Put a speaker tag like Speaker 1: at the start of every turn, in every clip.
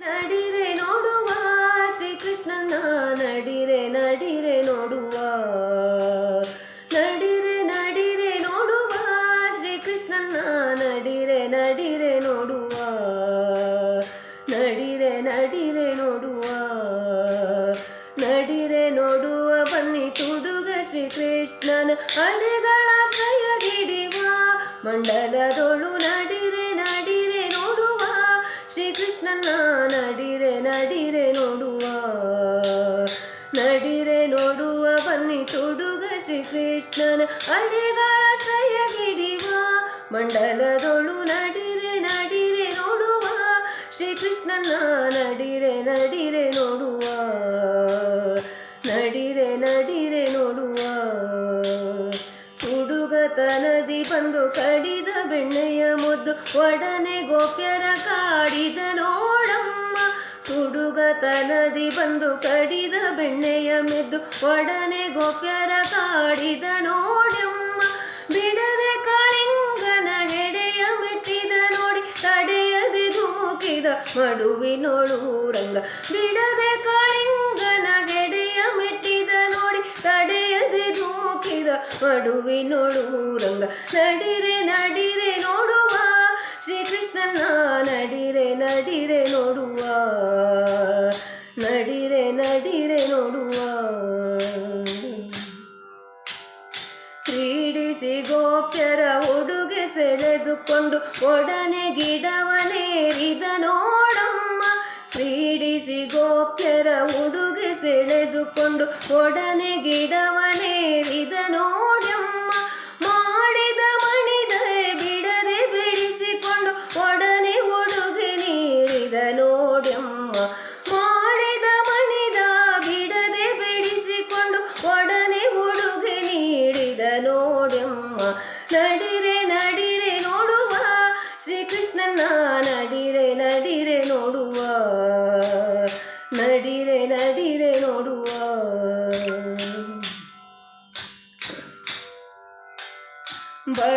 Speaker 1: ನಡಿರೆ ನೋಡುವ ಶ್ರೀಕೃಷ್ಣನ ನಡಿರೆ ನಡಿರೆ ನೋಡುವ. ನಡಿರೆ ನಡಿರೆ ನೋಡುವ ಶ್ರೀಕೃಷ್ಣನ ನಡಿರೆ ನಡಿರೆ ನೋಡುವ. ನಡಿರೆ ನಡಿರೆ ನೋಡುವ. ನಡಿರೆ ನೋಡುವ, ಬನ್ನಿ ತುಡುಗ ಶ್ರೀಕೃಷ್ಣನ ಅಡೆಗಳ ಕೈಯ ಹಿಡಿವ ಮಂಡಲದೊಳು ನೋಡುವ ಶ್ರೀಕೃಷ್ಣನ ನಡಿರೆ ನಡಿರೆ ನೋಡುವ ನಡಿರೆ ನೋಡುವ, ಬನ್ನಿ ತೊಡುಗ ಶ್ರೀ ಕೃಷ್ಣನ ಅಡಿಗಳ ಶ್ರಯ ಗಿಡಿವ ಮಂಡಲದೊಳು ನಡಿರೆ ನಡಿರೆ ನೋಡುವ, ಶ್ರೀಕೃಷ್ಣನ ನಡಿರೆ ನಡಿರೆ ನೋಡುವ, ನಡಿರೆ ನಡಿರೆ ನೋಡುವ. ಹುಡುಗತನದಿ ಬಂದು ಕಡಿದ ಬೆಣ್ಣೆಯ ಮುದ್ದು, ಒಡನೆ ಗೋಪ್ಯರ ಕಾಡಿದ ಹುಡುಗತನದಿ ಬಂದು ಕಡಿದ ಬೆಣ್ಣೆಯ ಮೆದ್ದು ಒಡನೆ ಗೋಪ್ಯರ ಕಾಡಿದ ನೋಡಮ್ಮ. ಬಿಡದೆ ಕಾಳಿಂಗನ ಹೆಡೆಯ ಮೆಟ್ಟಿದ ನೋಡಿ ತಡೆಯದೆ ಧುಮುಕಿದ ಮಡುವಿನೋಳು ರಂಗ ಬಿಡದೆ ಕಾಳಿಂಗನ ಗೆಡೆಯ ಮೆಟ್ಟಿದ ನೋಡಿ ತಡೆಯದೆ ಧುಮುಕಿದ ಮಡುವಿನೋಳು ರಂಗ ನಡಿರೆ ನಡಿರೆ ನಡಿರೆ ನೋಡುವ. ಕ್ರೀಡಿಸಿ ಗೋಪ್ಯರ ಉಡುಗೆ ಸೆಳೆದುಕೊಂಡು ಒಡನೆ ಗಿಡವನೇರಿದ ನೋಡಮ್ಮ. ಕ್ರೀಡಿಸಿ ಗೋಪ್ಯರ ಉಡುಗೆ ಸೆಳೆದುಕೊಂಡು ಒಡನೆ ಗಿಡವನೇರಿದ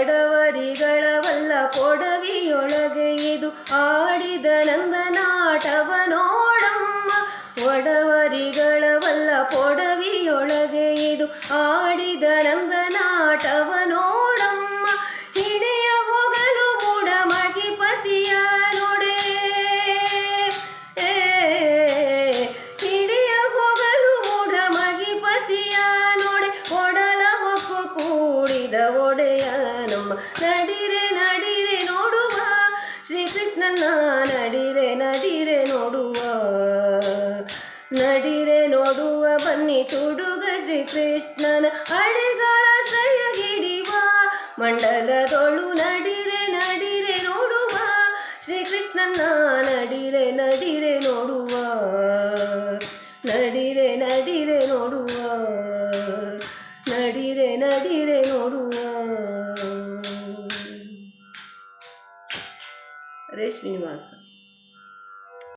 Speaker 1: ಬಡವರಿಗಳವಲ್ಲ, ಕೊಡವಿಯೊಳಗೆ ಇದು ಆಡಿದ ನಂದನಾಟವ ನೋಡಮ್ಮ ಒಡವರಿಗಳವಲ್ಲ ಕೊಡವಿಯೊಳಗೆ ಇದು ಆಡಿದ ನಂದನಾಟವ ನೋಡಮ್ಮ ಹಿಣೆಯ ಹೋಗಲು ಮೂಡ ಮಗಿಪತಿಯ ನೋಡೆ. ಹಿಡಿಯ ಹೋಗಲು ಮೂಡ ಮಗಿಪತಿಯ ನೋಡೆ. ಒಡಲ ಹೊಕ್ಕು ಕೂಡಿದ ಒಡೆಯ ನಡಿರೆ ನಡಿರೆ ನೋಡುವ. ಶ್ರೀಕೃಷ್ಣನ ನಡಿರೆ ನಡಿರೆ ನೋಡುವ. ನಡಿರೆ ನೋಡುವ, ಬನ್ನಿ ತುಡುಗ ಶ್ರೀಕೃಷ್ಣನ ಅಡಿಗಳ ಶ್ರಯ ಹಿಡಿವ ಮಂಡಲದೊಳು Defina-se.